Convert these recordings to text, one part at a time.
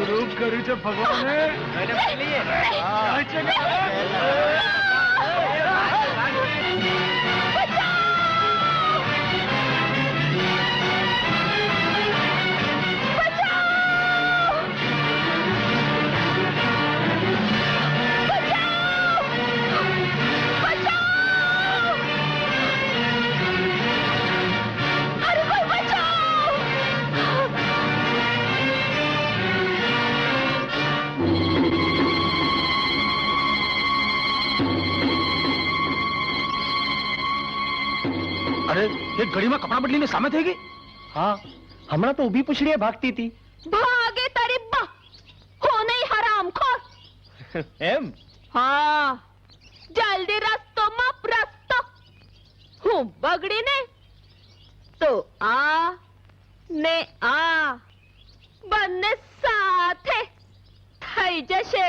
સ્વરૂપ કર્યું છે ભગવાને. અરે એક ઘડીમાં કપડાં બદલીને સામે થઈ ગઈ? હા હમણાં તો ઊભી પૂછડીએ ભાગતી હતી. ભાગે તારી બા. હો નહીં હરામ ખોર એમ? હા. જલ્દી રસ્તો માપ રસ્તો હું બગડીને તો આ ને આ બંને સાથે થઈ જશે.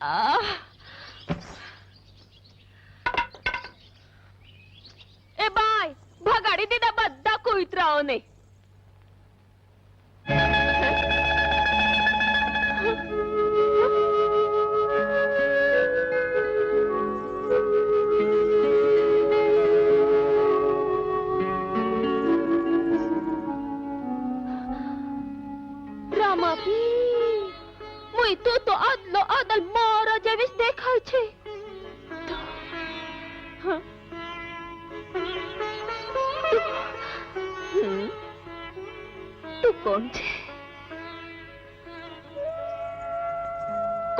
આહ. એ બાય ભગાડી દીધા બધા કુતરાઓને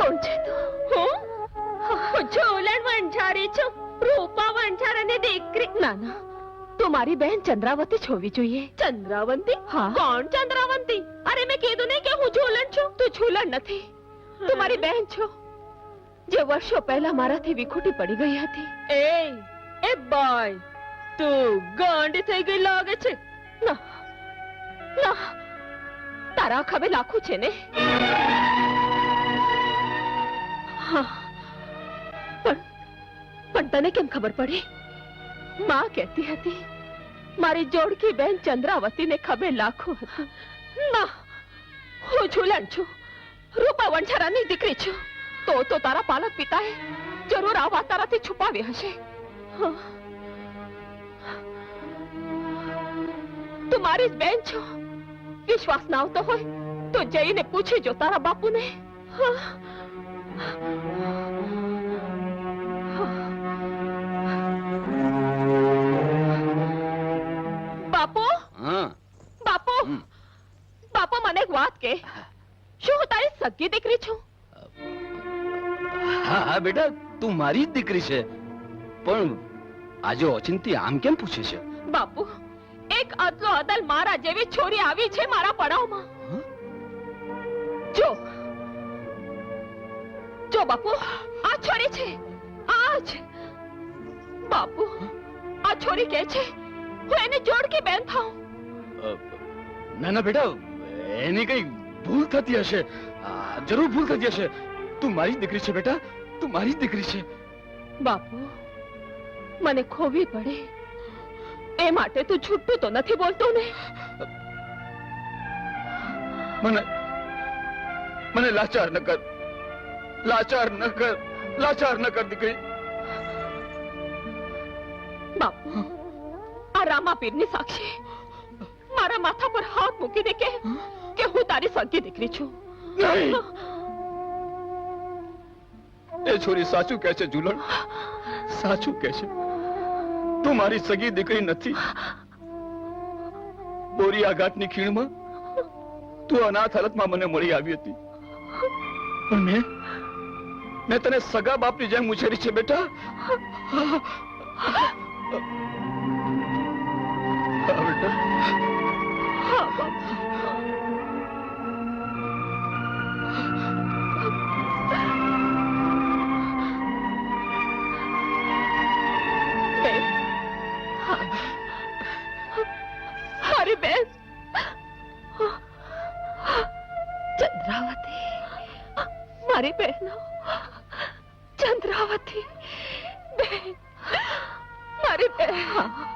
કોણ છે તું હું હું ઝોલણ વંજારી છું રૂપા વંજારાની દીકરી ના ના તું મારી બહેન ચંદ્રાવતી જ હોવી જોઈએ. ચંદ્રાવંતી? હા. કોણ ચંદ્રાવંતી? અરે મેં કીધું નહીં કે હું ઝોલણ છું. તું ઝોલણ નથી. તું મારી બહેન છો. જે વર્ષો પહેલા મારાથી વિખૂટી પડી ગઈ હતી. એ એ બાય તું ગાંડી થઈ ગઈ લાગે છે. ના ના તારા ખબે લાખું છે ને? પણ તને કેમ ખબર પડી? માં કહેતી હતી, મારી જોડકી બેન ચંદ્રાવતીને ખબે લાખો ના, હું ઝુલણ છું. રૂપા વંઠારાની દીકરી છું. તો તો તારા પાલક પિતાએ જરૂર આ વાત તારાથી છુપાવી હશે. તું મારી જ બેન છો. વિશ્વાસ ના આવતો હોય તો જઈને પૂછી જો તારા બાપુને. હા. બાપુ? બાપુ? બાપુ મને એક વાત કે. શું હું તારી સગી દીકરી છું? હા હા બેટા તું મારી જ દીકરી છે. પણ આજે ઓચિંતી આમ કેમ પૂછે છે? બાપુ એક અદલો અદલ મારા જેવી છોરી આવી છે મારા પડાવમાં. જો જો બાપુ આ છોરી છે આ જ બાપુ આ છોરી કે છે? હું એને જોડ કે બેન થાઉં. ના ના બેટા એની કઈ ભૂલ થતી હશે. જરૂર ભૂલ થતી હશે. તું મારી દીકરી છે બેટા. તું મારી દીકરી છે. બાપુ મને ખોવી પડે. એ માટે તું છૂટું તો નથી બોલતો ને. મને મને લાચાર ન કર. લાચાર ન કર લાચાર ન કર દીકરી બાપુ આ રામાપીરની સાક્ષી મારા માથા પર હાથ મૂકીને કે કે હું તારી સગી દીકરી છું નહીં એ છોરી સાચું કહે છે ઝૂલણ સાચું કહે છે તું મારી સગી દીકરી નથી બોરી આઘાતની ખીણમાં તું અનાથ હાલતમાં મને મળી આવી હતી પણ મેં મેં તને સગા બાપની જેમ ઉછેરી છે બેટા. બાપુ બેન. મારી બહેનો. ચંદ્રાવતી બેન મારી બેન.